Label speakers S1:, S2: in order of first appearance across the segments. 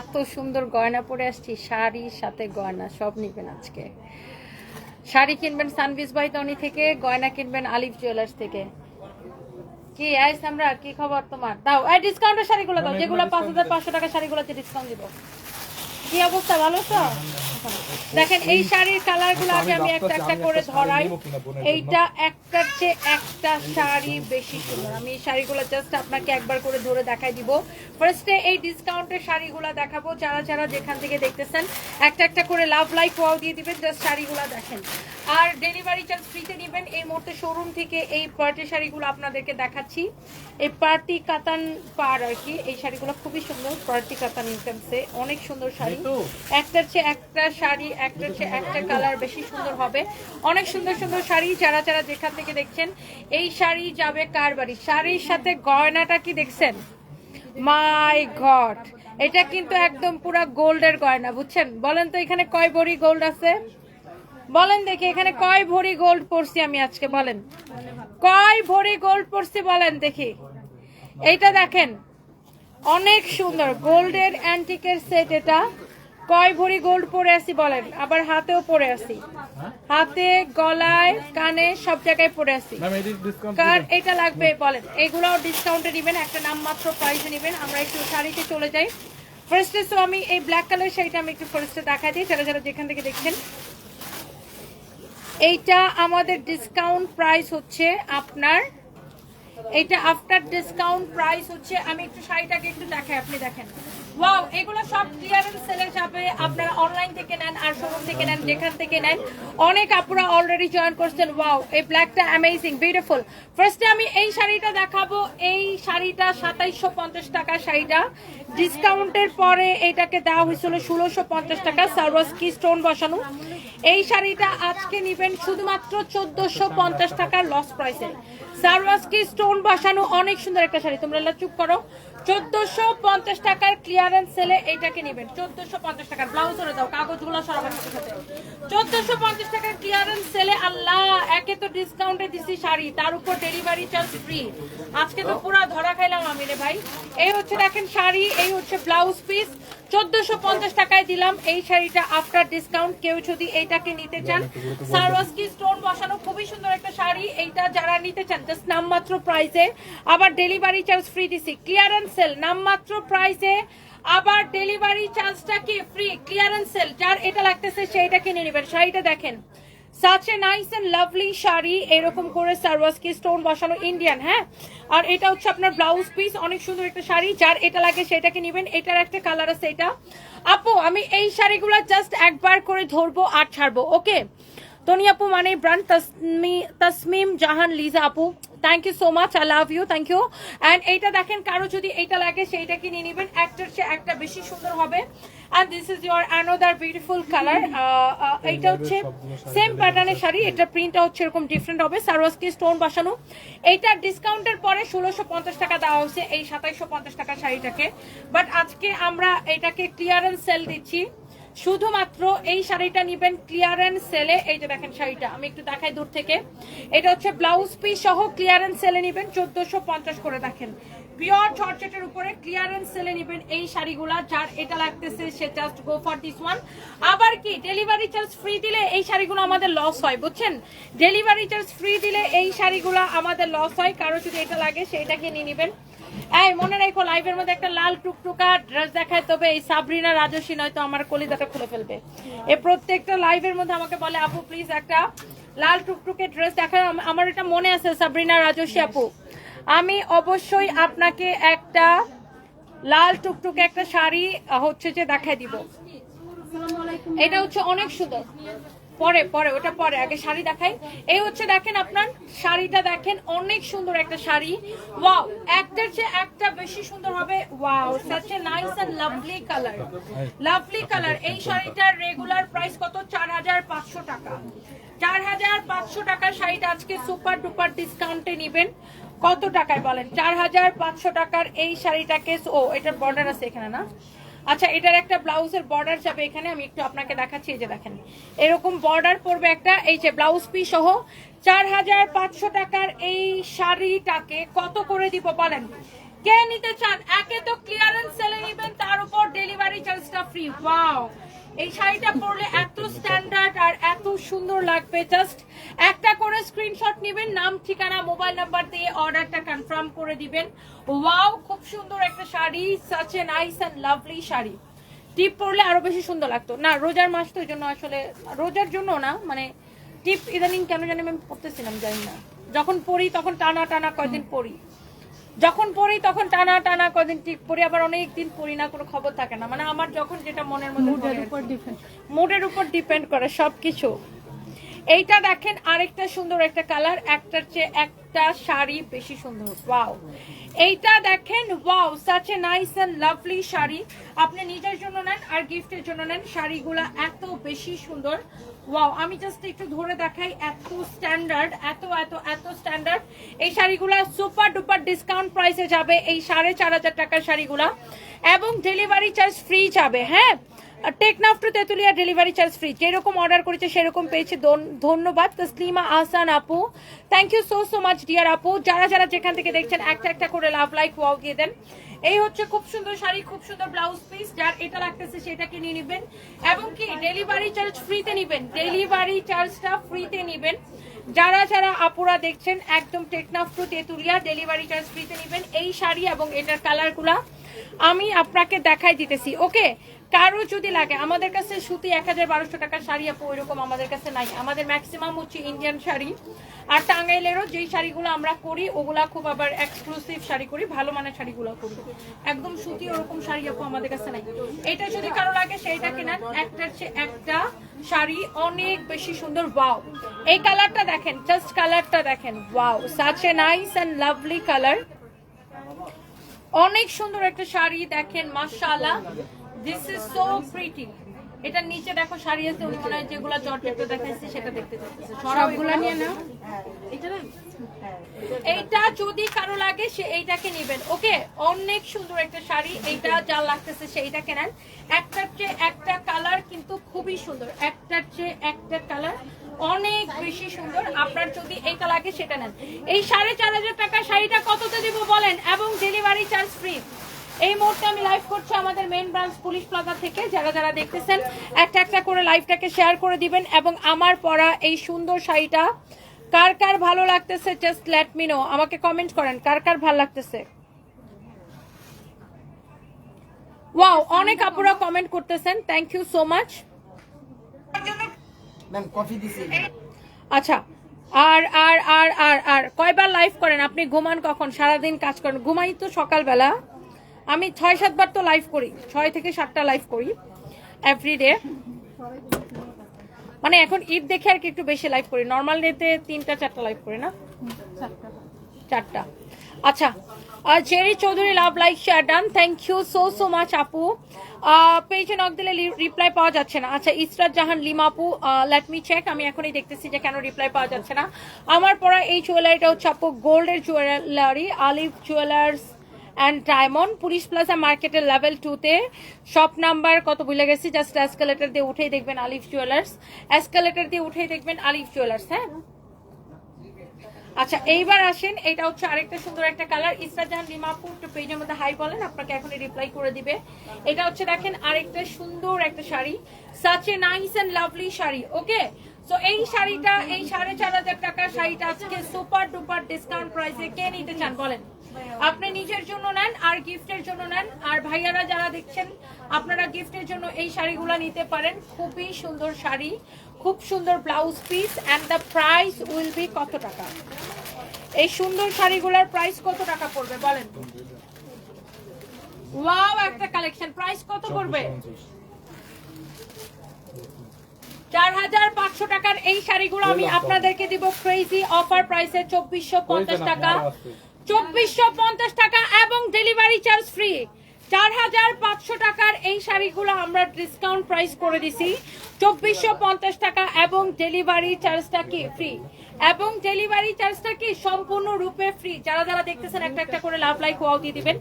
S1: এত সুন্দর গয়না পরে আসছি শাড়ির সাথে গয়না সব নিবেন আজকে। শাড়ি কিনবেন সানভিস বাই তনি থেকে গয়না কিনবেন আলিফ জুয়েলার্স থেকে। কি আইস আমরা? কি খবর তোমার? দাও এই ডিসকাউন্টের শাড়িগুলো দাও যেগুলো পাঁচ হাজার পাঁচশো টাকা শাড়িগুলোতে ডিসকাউন্ট দিব। কি অবস্থা ভালো তো দেখেন এই শাড়ির কালারগুলো আগে আমি একটা একটা করে ধরাই। এইটা একটার চেয়ে একটা শাড়ি বেশি সুন্দর। আমি এই শাড়িগুলো জাস্ট আপনাকে একবার করে ধরে দেখাই দিব। ফার্স্টে এই ডিসকাউন্টের শাড়িগুলো দেখাবো। যারা যারা যেখান থেকে দেখতেছেন একটা একটা করে লাভ লাইক ওয়াও দিয়ে দিবেন জাস্ট শাড়িগুলো দেখেন। আর ডেলিভারি চার্জ ফ্রিতে নেবেন এই মুহূর্তে শোরুম থেকে এই পার্টি শাড়িগুলো আপনাদেরকে দেখাচ্ছি। এই পার্টি কাতান পার আর কি এই শাড়িগুলো খুবই সুন্দর। পার্টি কাতান ইনকামসে অনেক সুন্দর শাড়ি। একটার চেয়ে একটা শাড়ি একটা একটা কালার বেশি সুন্দর হবে। অনেক সুন্দর সুন্দর শাড়ি যারা যারা যেখান থেকে দেখছেন, এই শাড়ি যাবে কার বাড়ি? শাড়ির সাথে গয়নাটা কি দেখছেন? মাই গড, এটা কিন্তু একদম পুরা গোল্ডের গয়না, বুঝছেন? বলেন তো এখানে কয় ভরি গোল্ড আছে? বলেন দেখি, এখানে কয় ভরি গোল্ড পরছি আমি আজকে, বলেন। কয় ভরি গোল্ড পরছি বলেন দেখি। এইটা দেখেন, অনেক সুন্দর, গোল্ডের অ্যান্টিকের সেট এটা। কয় ভরি গোল্ড পরে আছি বলেন? আবার হাতেও পরে আছি। হাতে গলায় কানে সব জায়গায় পরে আছি। কার এটা লাগবে বলেন। এগুলোও ডিসকাউন্টে নেবেন একটা নাম মাত্র প্রাইসে নেবেন। আমরা একটু শাড়িতে চলে যাই। ফার্স্টে তো আমি এই ব্ল্যাক কালার শাড়িটা আমি একটু ফার্স্টে দেখা দিই। যারা যারা যেখান থেকে দেখছেন। এইটা আমাদের ডিসকাউন্ট প্রাইস হচ্ছে আপনার এইটা আফটার ডিসকাউন্ট প্রাইস হচ্ছে। আমি একটু শাড়িটাকে একটু দেখাই আপনি দেখেন। ওয়াও সব ক্লিয়ারেন্স সেলে যাবে। আপনারা অনলাইন থেকে নেন, আর থেকে নেন, যেখান থেকে নেন। অনেক আপুরা অলরেডি জয়েন করছেন। ওয়াও এই ব্ল্যাকটা অ্যামেজিং বিউটিফুল ফার্স্টে আমি এই শাড়িটা দেখাবো। এই শাড়িটা সাতাইশশো পঞ্চাশ টাকা শাড়িটা। ডিসকাউন্টের পরে এটাকে দেওয়া হয়েছিল ষোলোশো পঞ্চাশ টাকা সার্ভাসকি স্টোন বসানো। এই শাড়িটা আজকে নিবেন শুধুমাত্র চোদ্দশো পঞ্চাশ টাকার লস প্রাইসে সার্ভাসকি স্টোন বসানো অনেক সুন্দর একটা শাড়ি। তোমরা চুপ করো। চোদ্দশো পঞ্চাশ টাকার ক্লিয়ারেন্স সেলে এইটাকে নেবেন। চোদ্দশো পঞ্চাশ টাকার ব্লাউজ ওরে দাও কাগজগুলো সরাবার সাথে সাথে। চোদ্দশো পঞ্চাশ টাকার ক্লিয়ারেন্স সেলে আল্লাহ একে তো ডিসকাউন্টে দিছি শাড়ি তার উপর ডেলিভারি চার্জ ফ্রি আজকে তো পুরো ধরা খাইলাম আমি রে ভাই। এই হচ্ছে দেখেন শাড়ি এই হচ্ছে ব্লাউজ পিস চোদ্দশো পঞ্চাশ টাকায় দিলাম। এই শাড়িটা আফটার ডিসকাউন্ট কেউ যদি এইটাকে নিতে চান সারওয়াস্কি স্টোন বসানো খুবই সুন্দর একটা শাড়ি। এইটা যারা নিতে চান জাস্ট নামমাত্র প্রাইসে আবার ডেলিভারি চার্জ ফ্রি দিছি। ক্লিয়ারেন্স সেল নামমাত্র প্রাইসে আবার ডেলিভারি চার্জটা কি ফ্রি ক্লিয়ারেন্স সেল যার এটা লাগতেছে সেইটা কিনে নেবেন। শাড়িটা দেখেন। Such a nice and lovely sari, এরকম করে সার্ভাসকি স্টোন বসানো ইন্ডিয়ান হ্যাঁ? আর এটা হচ্ছে আপনার ব্লাউজ পিস অনেক সুন্দর একটা শাড়ি। যার এটা লাগে সেটাকে নেবেন, এটার একটা কালার আছে এটা। আপু, আমি এই শাড়িগুলো জাস্ট একবার করে ধরবো আর ছাড়বো ওকে তনি আপু মানে ব্রান্ড তসমি, তসমিম, জাহান, লিজা আপু thank you so much I love you thank you and এইটা দেখেন, কারও যদি এইটা লাগে সেইটা কিনে নেবেন। একটার চেয়ে একটা বেশি সুন্দর হবে। And this is your another beautiful colour এইটা হচ্ছে সেম প্যাটার্নের শাড়ি। এটা প্রিন্টটা হচ্ছে এরকম ডিফারেন্ট হবে। সারোয়াসকি স্টোন বসানো। এইটা ডিসকাউন্টের পরে ষোলোশো পঞ্চাশ টাকা দেওয়া হয়েছে এই সাতাইশশো পঞ্চাশ টাকা শাড়িটাকে। বাট আজকে আমরা এটাকে ক্লিয়ারেন্স সেল দিচ্ছি। শুধুমাত্র এই শাড়িটা নিবেন ক্লিয়ারেন্স সেলে এই যে দেখেন শাড়িটা আমি একটু দেখাই দূর থেকে। এটা হচ্ছে ব্লাউজ পিস সহ ক্লিয়ারেন্স সেলে নিবেন। চোদ্দশো পঞ্চাশ করে দেখেন। পিওর চর্চেটের উপরে ক্লিয়ারেন্স সেলে নিবেন এই শাড়িগুলা, যার এটা লাগতেছে সে just go for this one আবার কি ডেলিভারি চার্জ ফ্রি দিলে এই শাড়িগুলো আমাদের লস হয়, বুঝছেন? ডেলিভারি চার্জ ফ্রি দিলে এই শাড়িগুলো আমাদের লস হয়, কারও যদি এটা লাগে সেইটাকে নিয়ে নিবেন। এই, মনে রেখো লাইভের মধ্যে একটা লাল টুকটুকা ড্রেস দেখায়, তবে এই সাবরিনা রাজস্বী নয়তো আমার কলিজাটা খুলে ফেলবে। এ প্রত্যেকটা লাইভের মধ্যে আমাকে বলে, আপু প্লিজ একটা লাল টুকটুকে ড্রেস দেখায় আমার এটা মনে আছে, সাবরিনা রাজস্বী আপু। আমি অবশ্যই আপনাকে একটা লাল টুকটুকে একটা শাড়ি হচ্ছে যে দেখায় দিব। এটা হচ্ছে অনেক সুন্দর। পরে পরে, ওটা পরে, আগে শাড়ি দেখাই। এই হচ্ছে দেখেন আপনার, শাড়িটা দেখেন, অনেক সুন্দর একটা শাড়ি। ওয়াও, একটার চেয়ে একটা বেশি সুন্দর হবে। Wow such a nice and lovely colour lovely colour এই শাড়িটার রেগুলার প্রাইস কত? চার হাজার পাঁচশো টাকা। চার হাজার পাঁচশো শাড়িটা আজকে সুপার ডুপার ডিসকাউন্টে নিবেন। কত টাকায় বলেন? চার হাজার পাঁচশো টাকার এই শাড়িটাকে ও, এটার বর্ডার আছে এখানে না? আচ্ছা এটার একটা ব্লাউজের বর্ডার যাবে এখানে, আমি একটু আপনাকে দেখাচ্ছি, এই যে দেখেন। এরকম বর্ডার পড়বে একটা, এই যে ব্লাউজ পিস সহ। চার হাজার পাঁচশো টাকার এই শাড়িটাকে কত করে দিব বলেন? কে নিতে চান? একে তো ক্লিয়ারেন্স সেলে নিবেন, তার উপর ডেলিভারি চার্জটা ফ্রি ওয়াও এই শাড়িটা পরলে এত স্ট্যান্ডার্ড আর এত সুন্দর লাগবে। জাস্ট একটা করে স্ক্রিনশট নেবেন, নাম, ঠিকানা মোবাইল নাম্বার দিয়ে অর্ডারটা কনফার্ম করে দিবেন। ওয়াও খুব সুন্দর একটা sari such a nice and lovely sari. টিপ পরলে আরও বেশি সুন্দর লাগতো। না, রোজার মাস তো জন্য আসলে, রোজার জন্য না মানে টিপ ইদানিং কেন জানি আমি পড়তেছিলাম, জানি না। যখন পড়ি তখন টানা টানা কয়দিন পড়ি। যখন পড়ি তখন টানা টানা কয়দিন টিপ পড়ি আবার অনেক দিন পড়ি না কোনো খবর থাকে না। মানে আমার যখন যেটা মনের মধ্যে মুডের উপর ডিপেন্ড করে। সবকিছু। এইটা দেখেন আরেকটা সুন্দর একটা কালার একটার চেয়ে একটা শাড়ি বেশি সুন্দর। ওয়াও এইটা দেখেন wow such a nice and lovely sari. আপনি নিজের জন্য নেন আর গিফটের জন্য নেন। শাড়িগুলা এত বেশি সুন্দর। ওয়াও আমি জাস্ট একটু ধরে দেখাই এত স্ট্যান্ডার্ড এত এত এত স্ট্যান্ডার্ড এই শাড়িগুলা সুপার ডুপার ডিসকাউন্ট প্রাইসে যাবে, এই সাড়ে চার হাজার টাকার শাড়িগুলা। এবং ডেলিভারি চার্জ ফ্রি যাবে হ্যাঁ? Teknaf to Tetulia delivery charge free যেরকম অর্ডার করেছে, সেরকম পেয়েছে। ধন- ধন্যবাদ। তসলিমা আহসান আপু। Thank you so so much dear আপু। যারা যারা যেখান থেকে দেখছেন, একটা একটা করে লাভ লাইক ওয়াও দিয়ে দেন। এই হচ্ছে খুব সুন্দর শাড়ি, খুব সুন্দর ব্লাউজ পিস যার এটা লাগতেছে সেটা কিনে নেবেন। এবং কি ডেলিভারি চার্জ ফ্রিতে নেবেন। ডেলিভারি চার্জটা ফ্রিতে নেবেন। যারা যারা আপুরা দেখছেন, একদম Teknaf to Tetulia delivery charge ফ্রিতে নেবেন। এই শাড়ি এবং এটার কালারগুলা আমি আপনাকে দেখাই দিতেছি, ওকে? কারও যদি লাগে, আমাদের কাছে সুতি এক হাজার বারোশো টাকার শাড়ি আপু ওইরকম আমাদের কাছে নাই। আমাদের ম্যাক্সিমাম হচ্ছে ইন্ডিয়ান শাড়ি। আর টাঙ্গাইলেরও যেই শাড়িগুলো আমরা করি, ওগুলা খুব আবার এক্সক্লুসিভ শাড়ি করি, ভালো মানের শাড়িগুলো করি। একদম সুতি ওরকম শাড়ি আপু আমাদের কাছে নাই। এটা যদি কারও লাগে, সেইটা কেনেন একটার চেয়ে একটা শাড়ি অনেক বেশি সুন্দর ওয়াও এই কালারটা দেখেন জাস্ট কালারটা দেখেন wow such a nice and lovely colour অনেক সুন্দর একটা শাড়ি দেখেন, মাশাআল্লাহ। দিস ইজ সো প্রিটি এটা নিচে দেখো শাড়ি আছে উনি মনে হয় যেগুলো জর্জেট দেখাইছে, সেটা দেখতে চাইতেছে। সবগুলো নিয়ে নাও। এইটা যদি কারও লাগে, সে এইটাকে নেবেন। ওকে, অনেক সুন্দর একটা শাড়ি। এইটা যা লাগতেছে সেইটাকে নেন। একটার চেয়ে একটা কালার কিন্তু খুবই সুন্দর। একটার চেয়ে একটা কালার অনেক বেশি সুন্দর। আপনার যদি এইটা লাগে সেটা নেন। এই সাড়ে চার হাজার টাকা শাড়িটা কততে দিব বলেন? এবং ডেলিভারি চার্জ ফ্রি এই মুহূর্তে আমি লাইভ করছি আমাদের মেন ব্রাঞ্চ পুলিশ প্লাজা থেকে। যারা যারা দেখতেছেন, একটা একটা করে লাইভটাকে শেয়ার করে দিবেন এবং আমার পরা এই সুন্দর শাড়িটা, কার কার ভালো লাগতেছে জাস্ট লেট মি নো আমাকে কমেন্ট করেন, কার কার ভালো লাগতেছে? ওয়াও অনেক আপুরা কমেন্ট করতেছেন। Thank you so much
S2: ma'am coffee দিছি।
S1: আচ্ছা আর আর আর আর আর, কয়বার লাইভ করেন? আপনি ঘুমান কখন? সারাদিন কাজ করেন? ঘুমাই তো সকালবেলা। আমি ছয়, সাতবার তো লাইভ করি। ছয় থেকে সাতটা লাইভ করি এভরিডে মানে এখন ঈদ দেখে আর কি একটু বেশি লাইভ করি। নর্মাল ডেতে তিনটা, চারটা লাইভ করি না? চারটা। আচ্ছা আর Jerry Chowdhury love like share done thank you so so much আপু। পেজে নক দিলে রিপ্লাই পাওয়া যাচ্ছে না। আচ্ছা ইসরাত জাহান, লিমা আপু লেট মি চেক আমি এখনই দেখতেছি যে কেন রিপ্লাই পাওয়া যাচ্ছে না। আমার পরা এই জুয়েলারিটা হচ্ছে আপু গোল্ডের jewellery Alif jewellers and diamond police plaza মার্কেটের লেভেল টুতে শপ নাম্বার কত ভুলে গেছি জাস্ট এসকালেটার দিয়ে উঠেই দেখবেন আলিফ জুয়েলার্স এসকালেটার দিয়ে উঠেই দেখবেন আলিফ জুয়েলার্স হ্যাঁ? আচ্ছা এইবার আসেন, এটা হচ্ছে আরেকটা সুন্দর একটা কালার ইসরাজাহান একটু পেজের মধ্যে হাই বলেন, আপনাকে এখন রিপ্লাই করে দিবে। এটা হচ্ছে দেখেন আরেকটা সুন্দর একটা sari such a nice and lovely sari okay so এই শাড়িটা, এই সাড়ে চার শাড়িটা আজকে সুপার ডুপার ডিসকাউন্ট প্রাইসে কে নিতে চান বলেন? আপনি নিজের জন্য নেন আর গিফটের জন্য নেন, আর ভাইয়ারা যারা দেখছেন, আপনারা গিফটের জন্য এই শাড়িগুলো নিতে পারেন, খুবই সুন্দর শাড়ি। খুব সুন্দর blouse piece and the price will be কত টাকা? এই সুন্দর শাড়িগুলোর প্রাইস কত টাকা পড়বে বলেন? ওয়াও একটা কালেকশন প্রাইস কত পড়বে? চার হাজার পাঁচশো টাকার এই শাড়িগুলো আমি আপনাদেরকে দিব ক্রেজি অফার প্রাইসে চব্বিশশো পঞ্চাশ টাকা। চব্বিশশো পঞ্চাশ টাকা এবং ডেলিভারি চার্জ ফ্রি চার হাজার পাঁচশো টাকার এই শাড়িগুলো আমরা ডিসকাউন্ট প্রাইস করে দিছি। চব্বিশশো পঞ্চাশ টাকা এবং ডেলিভারি চার্জটা কি ফ্রি এবং ডেলিভারি চার্জটা কি সম্পূর্ণ রূপে ফ্রি যারা যারা দেখতেছেন একটা একটা করে লাভ লাইক ওয়াও দিয়ে দিবেন।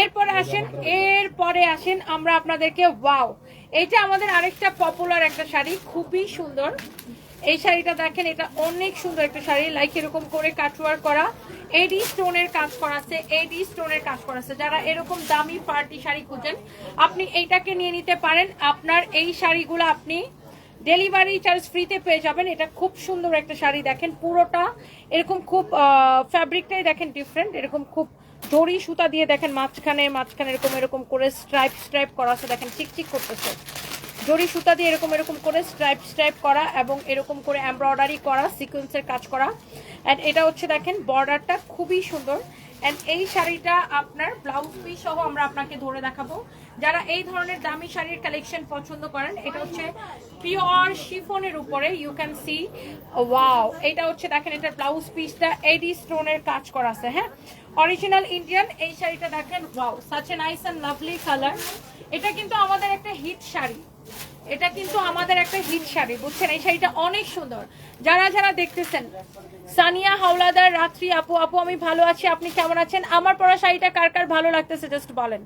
S1: এরপরে আসেন এরপরে আসেন আমরা আপনাদেরকে ওয়াও এটা আমাদের আরেকটা পপুলার একটা শাড়ি, খুবই সুন্দর। এই শাড়িটা দেখেন, এটা অনেক সুন্দর একটা শাড়ি লাইক এরকম করে কাটওয়ার করা। এডি স্টোনের কাজ করা আছে এডি স্টোনের কাজ করা আছে যারা এরকম দামি পার্টি শাড়ি খুঁজেন, আপনি এইটাকে নিয়ে নিতে পারেন। আপনার এই শাড়িগুলো আপনি ডেলিভারি চার্জ ফ্রিতে পেয়ে যাবেন। এটা খুব সুন্দর একটা শাড়ি দেখেন, পুরোটা এরকম খুব ফ্যাব্রিকটাই দেখেন ডিফারেন্ট এরকম খুব দড়ি সুতা দিয়ে দেখেন, মাঝখানে মাঝখানে এরকম এরকম করে স্ট্রাইপ স্ট্রাইপ করা আছে। দেখেন, চিকচিক করতেছে। জড়ি সুতা দিয়ে এরকম এরকম করে স্ট্রাইপ স্ট্রাইপ করা এবং এরকম করে এমব্রয়ডারি করা সিকোয়েন্সের কাজ করা। অ্যান্ড এটা হচ্ছে দেখেন বর্ডারটা খুবই সুন্দর। অ্যান্ড এই শাড়িটা আপনার ব্লাউজ পিস সহ আমরা আপনাকে ধরে দেখাবো। যারা এই ধরনের দামি শাড়ির কালেকশন পছন্দ করেন, এটা হচ্ছে পিওর শিফনের উপরে ইউ ক্যান সি ওয়াও এটা হচ্ছে দেখেন, এটা ব্লাউজ পিসটা এডি স্টোনের কাজ করা আছে হ্যাঁ? অরিজিনাল ইন্ডিয়ান এই শাড়িটা দেখেন wow such a nice and lovely colour এটা কিন্তু আমাদের একটা হিট শাড়ি। এটা কিন্তু আমাদের একটা হিট শাড়ি, বুঝছেন? এই শাড়িটা অনেক সুন্দর। যারা যারা দেখতেছেন, সানিয়া হাওলাদার, রাত্রি, আপু আপু, আমি ভালো আছি, আপনি কেমন আছেন? আমার পরা শাড়িটা কার কার ভালো লাগতেছে জাস্ট বলেন।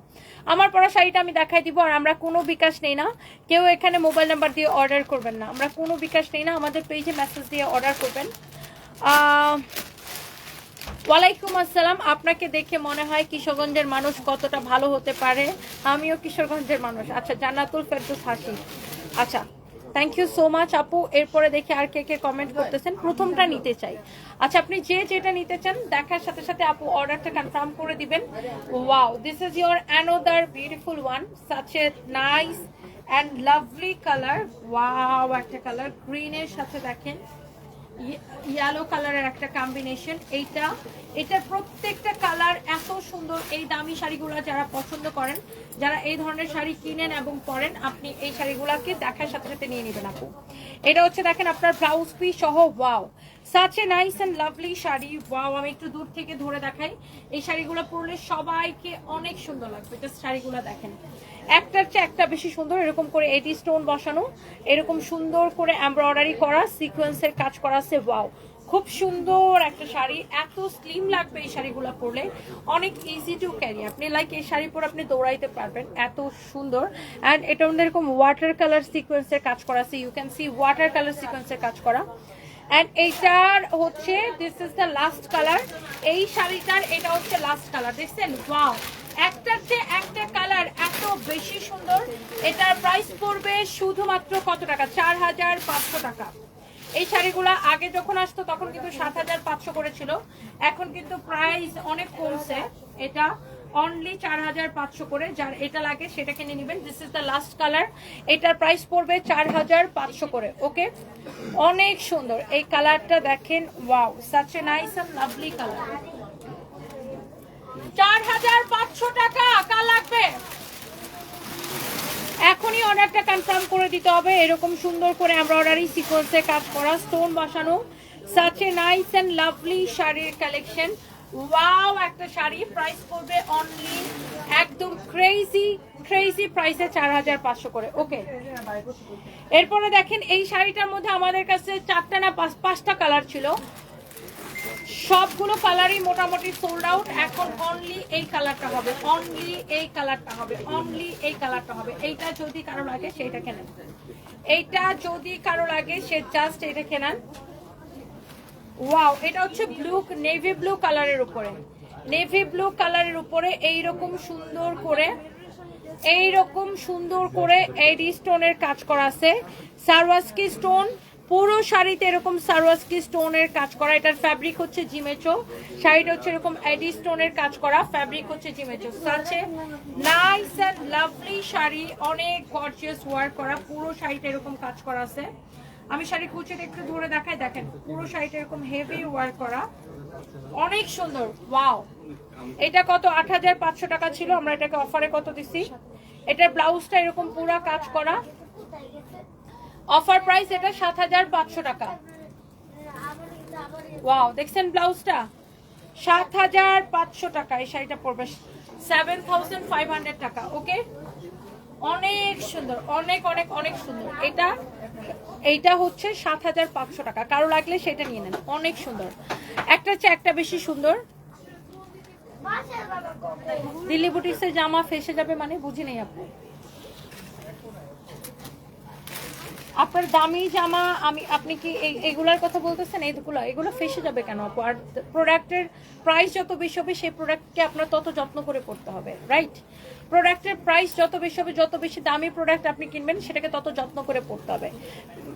S1: আমার পরা শাড়িটা আমি দেখাই দিব, আর আমরা কোনো বিকাশ নেই না। কেউ এখানে মোবাইল নাম্বার দিয়ে অর্ডার করবেন না। আমরা কোনো বিকাশ নেই না, আমাদের পেজে মেসেজ দিয়ে অর্ডার করবেন। ওয়ালাইকুম আসসালাম। আপনাকে দেখে মনে হয় কিশোরগঞ্জের মানুষ কতটা ভালো হতে পারে? আমিও কিশোরগঞ্জের মানুষ। আচ্ছা জান্নাতুল ফেরদৌস হাসি। আচ্ছা থ্যাংক ইউ সো মাচ আপু। এরপরে দেখে আর কে কে কমেন্ট করতেছেন। প্রথমটা নিতে চাই। আচ্ছা আপনি যে যেটা নিতে চান, দেখার সাথে সাথে আপু অর্ডারটা কনফার্ম করে দিবেন। Wow this is your another beautiful one such a nice and lovely colour wow একটা কালার গ্রিনের সাথে দেখেন। ইয়েলো কালারের একটা কম্বিনেশন এইটা এটা প্রত্যেকটা কালার এত সুন্দর, এই দামি শাড়িগুলো যারা পছন্দ করেন, যারা এই ধরনের শাড়ি কিনেন এবং পরেন, আপনি এই শাড়িগুলোকে দেখার সাথে সাথে নিয়ে নেবেন আপু। এটা হচ্ছে দেখেন আপনার ব্লাউজ পিস সহ wow such a nice and lovely sari wow আমি একটু দূর থেকে ধরে দেখাই। এই শাড়িগুলো পরলে সবাইকে অনেক সুন্দর লাগবে জাস্ট শাড়িগুলো দেখেন। একটার চেয়ে একটা বেশি সুন্দর, এরকম করে এটি স্টোন বসানো, এরকম সুন্দর করে এমব্রয়ডারি করা সিকোয়েন্সের কাজ করা আছে ওয়াও খুব সুন্দর একটা শাড়ি, এত স্লিম লাগবে এই শাড়িগুলো পরলে, অনেক ইজি টু ক্যারি আপনি লাইক এই শাড়ি পরে আপনি দৌড়াইতে পারবেন, এত সুন্দর অ্যান্ড এটা মধ্যে এরকম ওয়াটার কালার সিকোয়েন্সের কাজ করা আছে you can see water colour সিকোয়েন্সের কাজ করা অ্যান্ড এইটার হচ্ছে this is the last colour এই শাড়িটার, এটা হচ্ছে লাস্ট কালার দেখছেন? ওয়াও একটার চেয়ে একটা কালার এত বেশি সুন্দর, এটার প্রাইস পড়বে শুধুমাত্র কত টাকা? চার হাজার পাঁচশো টাকা। এই শাড়িগুলো আগে যখন আসতো, তখন কিন্তু সাত হাজার পাঁচশো করে ছিল এখন কিন্তু প্রাইস অনেক কমছে। এটা অনলি চার হাজার পাঁচশো করে, যার এটা লাগে সেটা কিনে নেবেন। This is the last colour এটার প্রাইস পড়বে চার হাজার পাঁচশো করে ওকে অনেক সুন্দর। এই কালারটা দেখেন wow such a nice and lovely colour চার হাজার পাঁচশো টাকা কার লাগবে। এখনই অর্ডারটা কনফার্ম করে দিতে হবে। এরকম সুন্দর করে এমব্রয়ডারি সিকোয়েন্সে কাজ করা স্টোন বসানো such a nice and lovely শাড়ির কালেকশন ওয়াও একটা শাড়ি। প্রাইস পড়বে অনলি একদম ক্রেজি ক্রেজি প্রাইসে চার হাজার পাঁচশো করে। ওকে এরপরে দেখেন, এই শাড়িটার মধ্যে আমাদের কাছে চারটা না পাঁচটা কালার ছিল। সবগুলো কালারই মোটামুটি সোল্ড আউট এখন অনলি এই কালারটা হবে অনলি এই কালারটা হবে অনলি এই কালারটা হবে। এইটা যদি কারও লাগে সেটা কেনেন। এইটা যদি কারও লাগে, সে জাস্ট এটা কেনেন। ওয়াও এটা হচ্ছে ব্লু নেভি ব্লু কালারের উপরে। নেভি ব্লু কালারের উপরে এই রকম সুন্দর করে এই রকম সুন্দর করে এডি স্টোনের কাজ করা আছে। সারওয়াস্কি স্টোন পুরো শাড়িতে এরকম সারওয়াস্কি স্টোনের কাজ করা, এটার ফ্যাব্রিক হচ্ছে জিমেচো শাড়িটা হচ্ছে এরকম এডি স্টোনের কাজ করা ফ্যাব্রিক হচ্ছে জিমেচো আছে নাইস অ্যান্ড লাভলি শাড়ি, অনেক গর্জিয়াস ওয়ার্ক করা, পুরো শাড়িটা এরকম কাজ করা আছে। আমি শাড়ি কুচিটা একটু ধরে দেখাই, দেখেন, পুরো শাড়িটা এরকম হেভি ওয়ার্ক করা। অনেক সুন্দর ওয়াও এটা কত? আট হাজার পাঁচশো টাকা ছিল, আমরা এটাকে অফারে কত দিছি? এটার ব্লাউজটা এরকম পুরা কাজ করা। অফার প্রাইস এটা সাত হাজার পাঁচশো টাকা। ওয়াও দেখছেন ব্লাউজটা? সাত হাজার পাঁচশো টাকা এই শাড়িটা পড়বে সেভেন থাউজেন্ড ফাইভ হান্ড্রেড টাকা ওকে অনেক সুন্দর, অনেক অনেক অনেক সুন্দর। এটা, এইটা হচ্ছে সাত হাজার পাঁচশো টাকা। কারও লাগলে সেটা নিয়ে নেন, অনেক সুন্দর। একটা হচ্ছে একটা বেশি সুন্দর। দিল্লি বুটিক্সের জামা ফেসে যাবে মানে বুঝি নেই আপনি। আপনার দামি জামা, আমি, আপনি কি এই- এগুলার কথা বলতেছেন? এইগুলো এগুলো ফেসে যাবে কেন আপু? আর প্রোডাক্টের প্রাইস যত বেশি হবে, সেই প্রোডাক্টকে আপনার তত যত্ন করে পড়তে হবে রাইট প্রোডাক্টের প্রাইস যত বেশি হবে, যত বেশি দামি প্রোডাক্ট আপনি কিনবেন, সেটাকে তত যত্ন করে পড়তে হবে।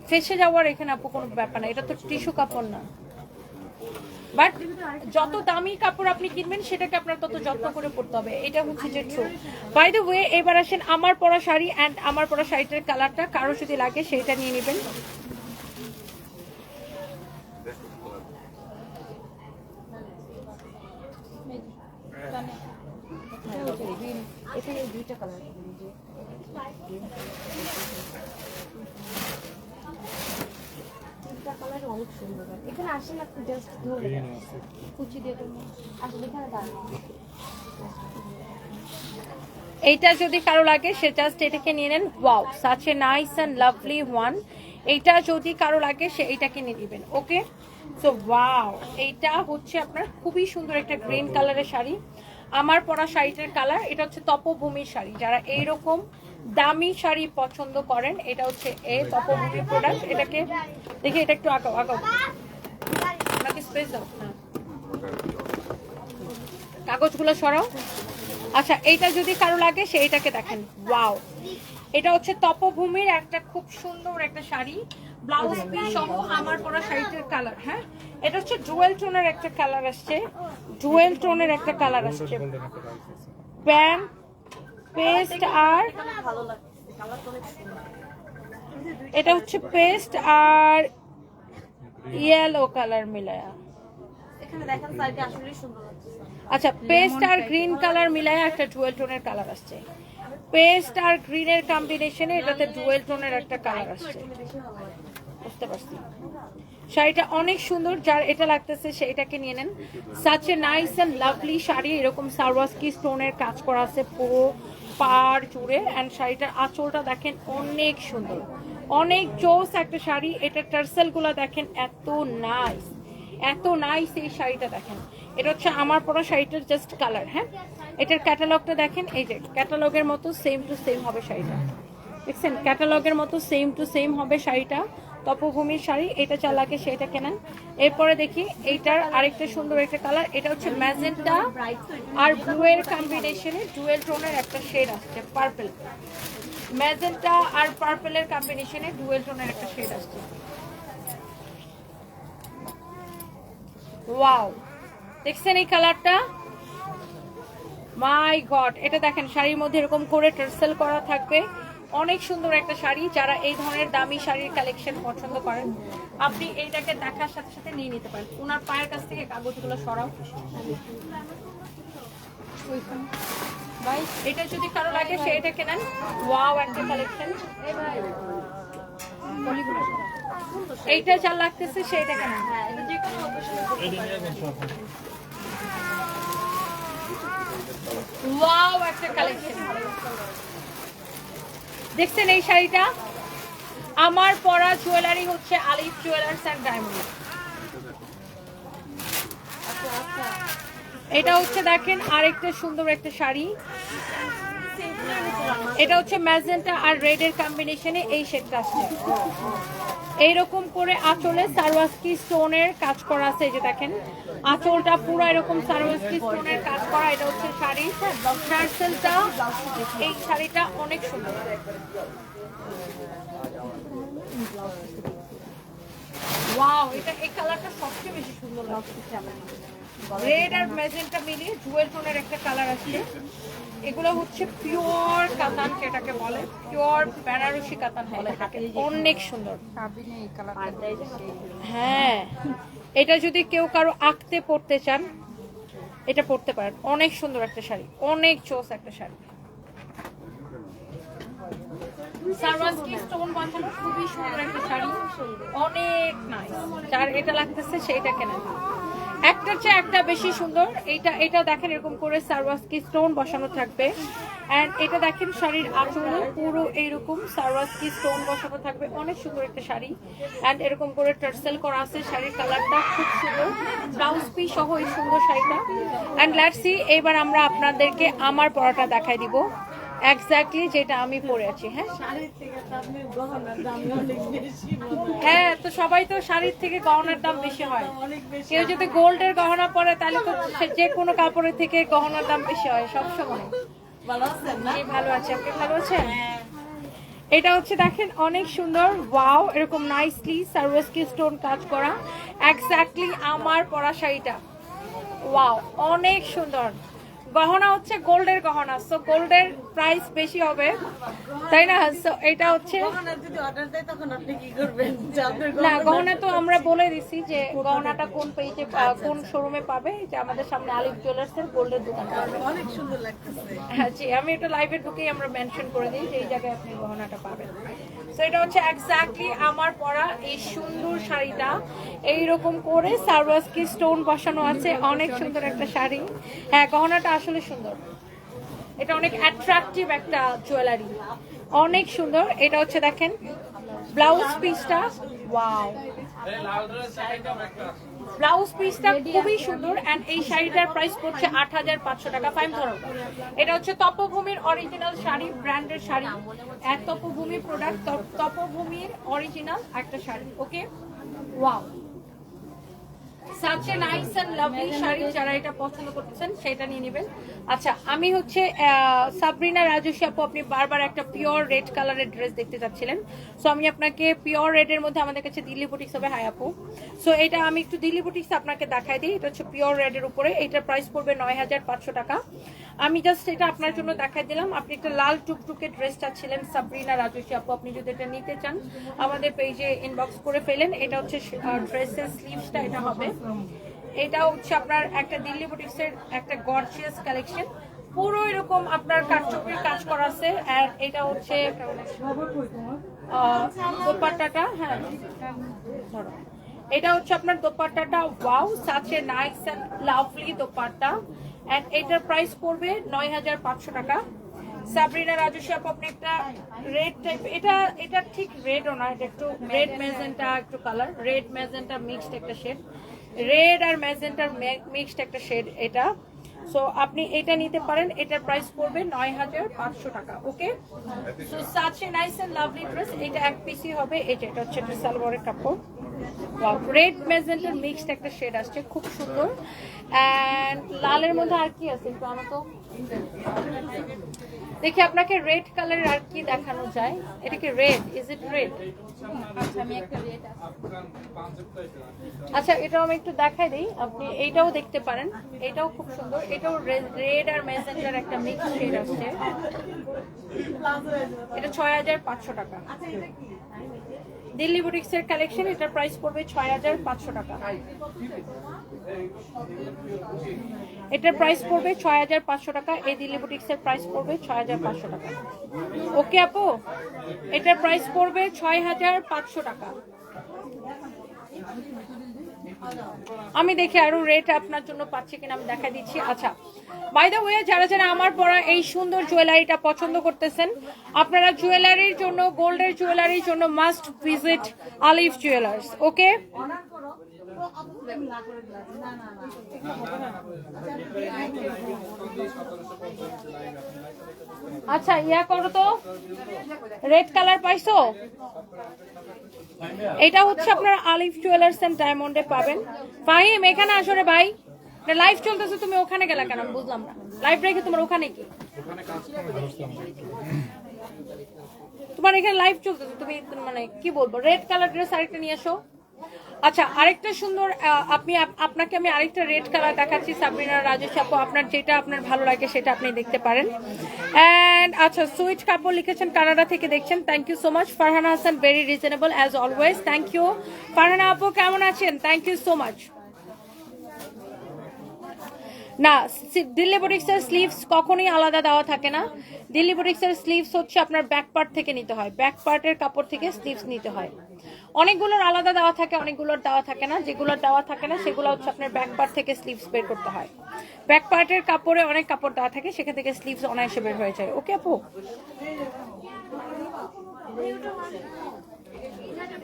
S1: ফেসে যাওয়ার এখানে আপু কোনো ব্যাপার না, এটা তো টিস্যু কাপড় না। বাট যত দামি কাপড় আপনি কিনবেন সেটাকে আপনার তত যত্ন করে পড়তে হবে। এটা হচ্ছে যে ট্রু বাই দ্য ওয়ে এবার আসেন আমার পরা শাড়ি অ্যান্ড আমার পরা শাড়িটার কালারটা কারও যদি লাগে সেইটা নিয়ে নেবেন।
S2: এখানে দুইটা কালার তিনটা কালার অনেক সুন্দর এখানে আসেন আপনি জাস্ট ধরে কুচি দিয়ে দেবেন। আসলে এখানে দাঁড়ান
S1: এইটা যদি কারও লাগে সে জাস্ট এটাকে নিয়ে নেন। Wow such a nice and lovely one এইটা যদি কারও লাগে সে এইটাকে নিয়ে নেবেন। ওকে সো ওয়াও এইটা হচ্ছে আপনার খুবই সুন্দর একটা গ্রিন কালারের শাড়ি। আমার পরা শাড়িটার কালার এটা হচ্ছে তপভূমির শাড়ি। যারা এইরকম দামি শাড়ি পছন্দ করেন, এটা হচ্ছে এ তপভূমির প্রোডাক্ট এটাকে দেখি, এটা একটু আঁকাও আঁকাও। আপনাকে স্পেস দাও। হ্যাঁ। কাগজগুলো সরাও। আচ্ছা এইটা যদি কারও লাগে, সেইটাকে দেখেন। ওয়াও এটা হচ্ছে তপভূমির একটা খুব সুন্দর একটা শাড়ি। ব্লাউজ পিস সহ আমার পরা শাড়িটার কালার হ্যাঁ? এটা হচ্ছে ডুয়েল টোনের একটা কালার আসছে। ডুয়েল টোনের একটা কালার আসছে। প্যান্ট পেস্ট আর এটা হচ্ছে পেস্ট আর ইয়েলো কালার মিলায়া। আচ্ছা পেস্ট আর গ্রিন কালার মিলায় একটা ডুয়েল টোনের কালার আসছে। পেস্ট আর গ্রিনের কম্বিনেশনে এটাতে ডুয়েল টোনের একটা কালার আসছে। বুঝতে পারছি। শাড়িটা অনেক সুন্দর, যার এটা লাগতেছে সেইটাকে নিয়ে নেন। Such a nice and lovely sari, এরকম সারওয়াস্কি স্টোনের কাজ করা আছে পুরো পার জুড়ে। অ্যান্ড শাড়িটার আঁচলটা দেখেন অনেক সুন্দর। অনেক জোস একটা শাড়ি, এটা টার্সেলগুলো দেখেন এত নাইস এত নাইস এই শাড়িটা দেখেন। এটা হচ্ছে আমার পরা শাড়িটার জাস্ট কালার হ্যাঁ? এটার ক্যাটালগটা দেখেন, এই যে ক্যাটালগের মতো সেম টু সেম হবে শাড়িটা। দেখছেন? ক্যাটালগের মতো সেম টু সেম হবে শাড়িটা। তপভূমির শাড়ি, এটা লাগে সেটা কেনেন। এরপরে দেখি, এইটার আরেকটা সুন্দর একটা কালার, এটা হচ্ছে ম্যাজেন্টা আর ব্লু এর কম্বিনেশনে ডুয়েল টোনের একটা শেড আসছে পার্পল ম্যাজেন্টা আর পার্পলের কম্বিনেশনে ডুয়েল টোনের একটা শেড আসছে। ওয়াও দেখছেন এই কালারটা? মাই গড এটা দেখেন, শাড়ির মধ্যে এরকম করে টার্সেল করা থাকবে। অনেক সুন্দর একটা শাড়ি যারা এই ধরনের দামি শাড়ির কালেকশন পছন্দ করেন, আপনি এইটাকে দেখার সাথে সাথে নিয়ে নিতে পারেন। ওনার পায়ের কাছ থেকে কাগজগুলো সরাও। ভাই, এটা যদি কারও লাগে, সে এটা কেনেন। ওয়াও একটা কালেকশন এইটা যা লাগতেছে সেটা কেনেন। ওয়াও একটা কালেকশন দেখছেন এই শাড়িটা? আমার পরা জুয়েলারি হচ্ছে আলিফ জুয়েলার্স অ্যান্ড ডায়মন্ড এটা হচ্ছে দেখেন আরেকটা সুন্দর একটা শাড়ি। এটা হচ্ছে ম্যাজেন্টা আর রেড এর কম্বিনেশনে এই শেডটা আসছে এইরকম করে আঁচলে সারওয়াস্কি স্টোনের কাজ করা আছে যে দেখেন। আঁচলটা পুরো এরকম সারওয়াস্কি স্টোনের কাজ করা, এটা হচ্ছে শাড়ি। টার্সেলটা এই শাড়িটা অনেক সুন্দর। ওয়াও এটা এই কালারটা সবচেয়ে বেশি সুন্দর লাগছে। আমার রেড আর ম্যাজেন্টা মিলিয়ে জুয়েল টোনের একটা কালার আছে এগুলো হচ্ছে পিওর কাতান যেটাকে বলে। পিওর বেনারসি কাতান বলে অনেক সুন্দর। হ্যাঁ। এটা যদি কেউ কারও আঁকতে পড়তে চান এটা পড়তে পারেন। অনেক সুন্দর একটা শাড়ি। অনেক চোস একটা শাড়ি। স্টোন খুবই সুন্দর একটা শাড়ি। অনেক নাইস যার এটা লাগতেছে সেইটা কেনেন একটার চেয়ে একটা বেশি সুন্দর। এইটা এটা দেখেন এরকম করে সারওয়াস্কি স্টোন বসানো থাকবে। এন্ড এটা দেখেন শাড়ির আঁচলে পুরো এইরকম সারওয়াস্কি স্টোন বসানো থাকবে। অনেক সুন্দর একটা শাড়ি। এন্ড এরকম করে টার্সেল করা আছে শাড়ির কালারটা খুব সুন্দর। ব্লাউজ পিস সহ এই সুন্দর শাড়িটা। এন্ড লেটস সি এবার আমরা আপনাদেরকে আমার পরাটা দেখাই দিব। এক্স্যাক্টলি যেটা আমি পরে আছি হ্যাঁ?
S3: মনে হয়।
S1: হ্যাঁ তো সবাই তো শাড়ির থেকে গহনার দাম বেশি হয়। কেউ যদি গোল্ডের গহনা পরে তাহলে তো যে কোনো কাপড়ের থেকে গহনার দাম বেশি হয় সব সময়।
S3: ভালো আছেন না?
S1: ভালো আছে। আপনি ভালো আছেন? এটা হচ্ছে দেখেন অনেক সুন্দর ওয়াও এরকম নাইসলি সার্ভেসকি স্টোন কাজ করা। এক্স্যাক্টলি আমার পরা শাড়িটা। ওয়াও অনেক সুন্দর। গহনা হচ্ছে গোল্ডের গহনা সো গোল্ডের প্রাইস বেশি হবে তাই না? সো এটা হচ্ছে
S3: গহনা যদি অর্ডার দেয় তখন আপনি কি করবেন? যে
S1: না
S3: গহনা-
S1: তো আমরা বলে দিছি যে গহনাটা কোন পেজে কোন শোরুমে পাবে? যে আমাদের সামনে আলিফ জুয়েলার্স এর গোল্ডের দোকান।
S3: অনেক সুন্দর লাগতেছে।
S1: হ্যাঁ জি আমি এটা লাইভে ঢুকেই আমরা মেনশন করে দিই যে এই জায়গায় আপনি গহনাটা পাবেন। তো এটা হচ্ছে এক্স্যাক্টলি আমার পরা এই সুন্দর শাড়িটা। এইরকম করে সারবাসকে স্টোন বসানো আছে। অনেক সুন্দর একটা শাড়ি। হ্যাঁ গহনাটা আসলে সুন্দর। এটা অনেক অ্যাট্রাকটিভ একটা জুয়েলারি অনেক সুন্দর। এটা হচ্ছে দেখেন ব্লাউজ পিসটা ওয়াও ব্লাউজ পিসটা খুবই সুন্দর এন্ড এই শাড়িটার প্রাইস পড়ছে আট হাজার পাঁচশো টাকা ফাইভ ধরো। এটা হচ্ছে তপভূমির অরিজিনাল শাড়ি ব্র্যান্ডের শাড়ি তপভূমি প্রোডাক্ট তপভূমির অরিজিনাল একটা sari okay wow such a nice and lovely sari যারা এটা পছন্দ করতেছেন, সেটা নিয়ে নেবেন। আচ্ছা আমি হচ্ছে সাবরিনা রাজস্বী আপু, আপনি বারবার একটা পিওর রেড কালারের ড্রেস দেখতে চাচ্ছিলেন। সো আমি আপনাকে পিওর রেড এর মধ্যে আমাদের কাছে দিল্লি বুটিক্স হবে। হাই আপু। সো এটা আমি একটু দিল্লি বুটিক্স আপনাকে দেখাই দিই। এটা হচ্ছে পিওর রেড এর উপরে। এটার প্রাইস পড়বে নয় হাজার পাঁচশো টাকা। আমি জাস্ট এটা আপনার জন্য দেখাই দিলাম। আপনি একটা লাল টুকটুকে ড্রেস চাচ্ছিলেন সাবরিনা রাজস্বী আপু, আপনি যদি এটা নিতে চান, আমাদের পেজে ইনবক্স করে ফেলেন। এটা হচ্ছে ড্রেসের স্লিভসটা এটা হবে। এটা হচ্ছে আপনার একটা দিল্লি বুটিক্সের একটা গর্জিয়াস কালেকশন পুরো এরকম আপনার কাঠচুপির কাজ করা আছে। আর এটা হচ্ছে দোপাট্টাটা হ্যাঁ। ধরো। এটা হচ্ছে আপনার দোপাট্টাটা। Wow such a nice and lovely dupatta. And এটার প্রাইস পড়বে নয় হাজার পাঁচশো টাকা। সাবরিনা রাজস্বী আপু আপনি একটা রেড টাইপ এটা এটা ঠিক রেডও না, এটা একটু রেড ম্যাজেন্টা একটু কালার রেড ম্যাজেন্টা মিক্সড একটা শেড রেড আর ম্যাজেন্টার মিক্সড একটা শেড এটা। সো আপনি এটা নিতে পারেন এটার প্রাইস পড়বে নয় হাজার পাঁচশো টাকা, okay? So such a nice and lovely dress এটা এক পিসি হবে, এটা এটা হচ্ছে সালোয়ারের কাপড়। রেড ম্যাজেন্টার মিক্সড একটা শেড আসছে খুব সুন্দর। অ্যান্ড লালের মধ্যে আর কি আছে একটু আনো তো? দেখি আপনাকে রেড কালারের আর কি দেখানো যায়। এটা কি রেড ইজ ইট রেড
S2: আচ্ছা
S1: আচ্ছা এটাও আমি একটু দেখাই দিই। আপনি এইটাও দেখতে পারেন। এটাও খুব সুন্দর। এটাও রেড আর ম্যাজেন্টার একটা মিক্স শেড আসছে। এটা ছয় হাজার পাঁচশো টাকা। দিল্লি বুটিক্স এর কালেকশন এটার প্রাইস পড়বে ছয় হাজার পাঁচশো টাকা। এটার প্রাইস পড়বে ছয় হাজার পাঁচশো টাকা, এই দিল্লি বুটিক্স এর প্রাইস পড়বে ছয় হাজার পাঁচশো টাকা। ওকে আপু? এটার প্রাইস পড়বে ছয় হাজার পাঁচশো টাকা। আমি দেখি আরও রেট আপনার জন্য পাচ্ছি কিনা আমি দেখা দিচ্ছি। আচ্ছা বাই দ্য ওয়ে যারা যারা আমার পরা এই সুন্দর জুয়েলারিটা পছন্দ করতেছেন, আপনারা জুয়েলারির জন্য গোল্ডের জুয়েলারির জন্য must visit Alif jewellers okay আচ্ছা ইয়া করো তো। রেড কালার পাইছো? এটা হচ্ছে আপনার আলিফ জুয়েলার্স এন্ড ডায়মন্ডে পাবেন। ফাহিম, এখানে আসলে ভাই। লাইফ চলতেছে, তুমি ওখানে গেলা কেন? বুঝলাম না। লাইভ রেখে তোমার ওখানে কি? তোমার এখানে লাইফ চলতেছে, তুমি মানে কি বলব? রেড কালার ড্রেস আরেকটা নিয়ে আসো। আচ্ছা আরেকটা সুন্দর আপনি আপনাকে আমি আরেকটা রেড কালার দেখাচ্ছি, সাবরিনা রাজেশ আপু, আপনার যেটা আপনার ভালো লাগে সেটা আপনি দেখতে পারেন। অ্যান্ড আচ্ছা সুইট কাপড় লিখেছেন, কানাডা থেকে দেখছেন thank you so much Farhana Hasan very reasonable as always thank you Farhana আপু, কেমন আছেন? থ্যাংক ইউ সো মাচ না দিল্লি বুটিক্সের স্লিভস কখনোই আলাদা দেওয়া থাকে না। দিল্লি বুটিক্সের স্লিভস হচ্ছে আপনার ব্যাক পার্ট থেকে নিতে হয়। ব্যাক পার্টের কাপড় থেকে স্লিভস নিতে হয়। অনেকগুলোর আলাদা দেওয়া থাকে, অনেকগুলোর দেওয়া থাকে না। যেগুলোর দেওয়া থাকে না, সেগুলো হচ্ছে আপনার ব্যাক পার্ট থেকে স্লিভস বের করতে হয়। ব্যাক পার্টের কাপড়ে অনেক কাপড় দেওয়া থাকে, সেখান থেকে স্লিভস অনায়াসে বের হয়ে যায়। ওকে আপু?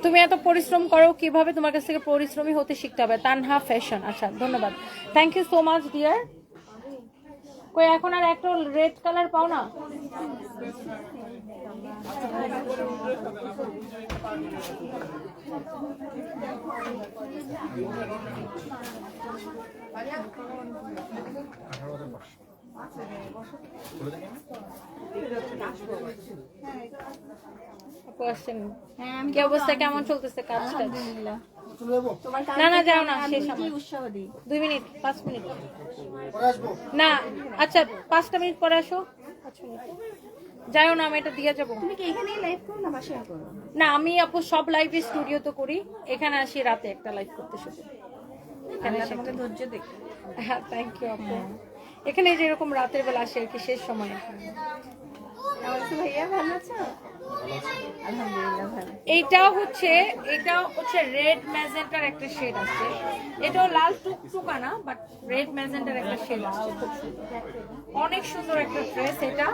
S1: তুমি এত পরিশ্রম করো, কীভাবে তোমার কাছ থেকে পরিশ্রমী হতে শিখতে হবে? তানহা ফ্যাশন আচ্ছা ধন্যবাদ। Thank you so much dear কই এখন আর একটা রেড কালার পাও না?
S2: হ্যাঁ
S1: কি অবস্থা? কেমন চলতেছে না না যাও না শেষ
S2: দিই?
S1: মিনিট পাঁচ মিনিট। না আচ্ছা পাঁচটা মিনিট পরে আসো। যাইও না আমি এটা দিয়ে যাব।
S2: তুমি কি এখানেই লাইভ করো না বাসায় করো?
S1: না আমি আপু সব লাইভে স্টুডিও তো করি। এখানে আসি রাতে একটা লাইভ করতে শুধু। এখানে
S2: তোমাকে ধৈর্য দেখো
S1: হ্যাঁ থ্যাংক ইউ আপু। এখানে যেরকম রাতের বেলা আসে আর কি, শেষ সময়।
S2: ভাইয়া ভালো আছো আলহামদুলিল্লাহ
S1: হচ্ছে এটা হচ্ছে রেড ম্যাজেন্টার একটা শেড আছে। এটাও লাল টুকটুকা না বাট রেড ম্যাজেন্টার একটা শেড অনেক সুন্দর একটা ড্রেস এটা।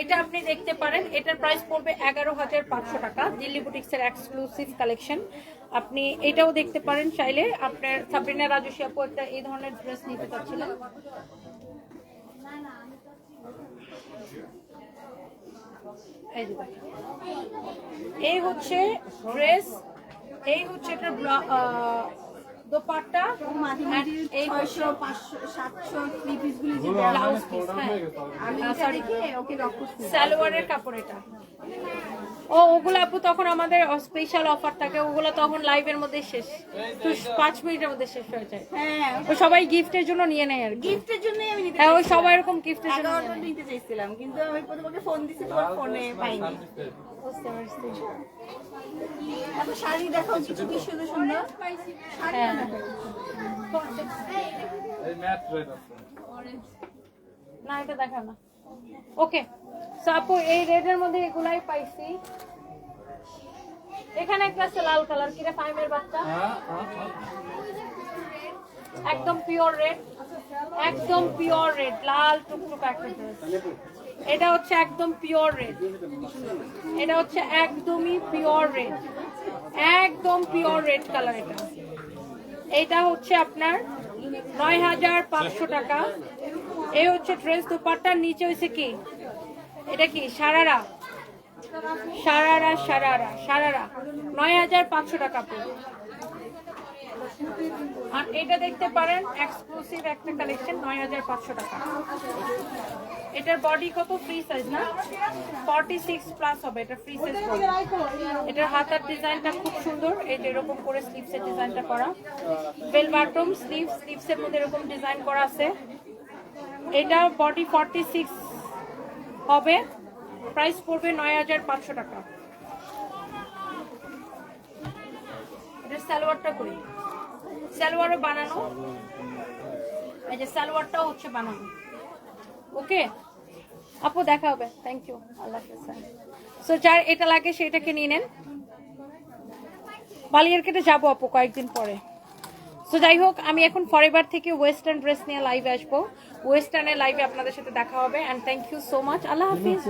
S1: এটা আপনি দেখতে পারেন, এটার প্রাইস পড়বে এগারো হাজার পাঁচশো টাকা। দিল্লি বুটিক্স এর এক্সক্লুসিভ কালেকশন আপনি এটাও দেখতে পারেন চাইলে। আপনার সাবরিনা রাজস্বী আপু একটা এই ধরনের ড্রেস নিতে চাচ্ছিলেন। এই হচ্ছে ড্রেস এই হচ্ছে এটা দোপাট্টা এই
S2: ছয়শো পাঁচশো সাতশো থ্রি পিস গুলি যে
S1: ব্লাউজ পিস হ্যাঁ।
S2: আমি
S1: আহ,
S2: এটা
S1: sorry,
S2: ওকে
S1: সালোয়ারের কাপড় এটা। ও ওগুলো আপু তখন আমাদের স্পেশাল অফার থাকে। ওগুলো তখন লাইভের মধ্যে শেষ। তো পাঁচ মিনিটের মধ্যে শেষ হয়ে যায়।
S2: হ্যাঁ।
S1: ও সবাই গিফটের জন্য নিয়ে নেয় আর
S2: গিফটের জন্যই আমি নিতে
S1: হ্যাঁ ওই সবাই এরকম গিফটের জন্য।
S2: নিতে চাইছিলাম কিন্তু আমি তোমাকে ফোন দিছি তোমার ফোনে পাইনি।
S1: বুঝতে পারছি।
S2: এত শাড়ি দেখাও কিছু কি সুন্দর। সুন্দর
S1: না, এটা দেখাও না। ওকে সো এই রেডের মধ্যে এগুলাই পাইছি। এখানে একটা লাল কালার কিরে ফাইমের বাচ্চা। একদম পিওর রেড একদম পিওর রেড লাল টুকটুক একটা ড্রেস এটা হচ্ছে একদম পিওর রেড এটা হচ্ছে একদমই পিওর রেড একদম পিওর রেড কালার এটা। এটা হচ্ছে আপনার নয় হাজার পাঁচশো টাকা। এই হচ্ছে ড্রেস দুপাট্টার নিচে হয়েছে কি? এটা কি? সারারা? সারারা সারারা সারারা। নয় হাজার পাঁচশো টাকা পড়বে। আর এটা দেখতে পারেন এক্সক্লুসিভ একটা কালেকশন নয় হাজার পাঁচশো টাকা। এটার বডি কত? ফ্রি সাইজ না? ফর্টি সিক্স প্লাস হবে, এটা ফ্রি সাইজ এটার হাতার ডিজাইনটা খুব সুন্দর, এই যে এরকম করে স্লিভসের ডিজাইনটা করা। বেল বাটম স্লিভ স্লিভসের মধ্যে এরকম ডিজাইন করা আছে। এটা বডি ফর্টি সিক্স হবে প্রাইস পড়বে নয় হাজার পাঁচশো টাকা। এটা সালোয়ারটা করি। সালোয়ারও বানানো। এই যে সালোয়ারটাও হচ্ছে বানানো। ওকে? আপু, দেখা হবে। থ্যাংক ইউ আল্লাহ সো যার এটা লাগে সেটাকে নিয়ে নেন। বালিয়ার কেটে যাব আপু কয়েকদিন পরে। সো যাই হোক, আমি এখন ফরেভার থেকে ওয়েস্টার্ন ড্রেস নিয়ে লাইভে আসব। ওয়েস্টার্নের লাইভে আপনাদের সাথে দেখা হবে। And thank you so much Allah Hafiz.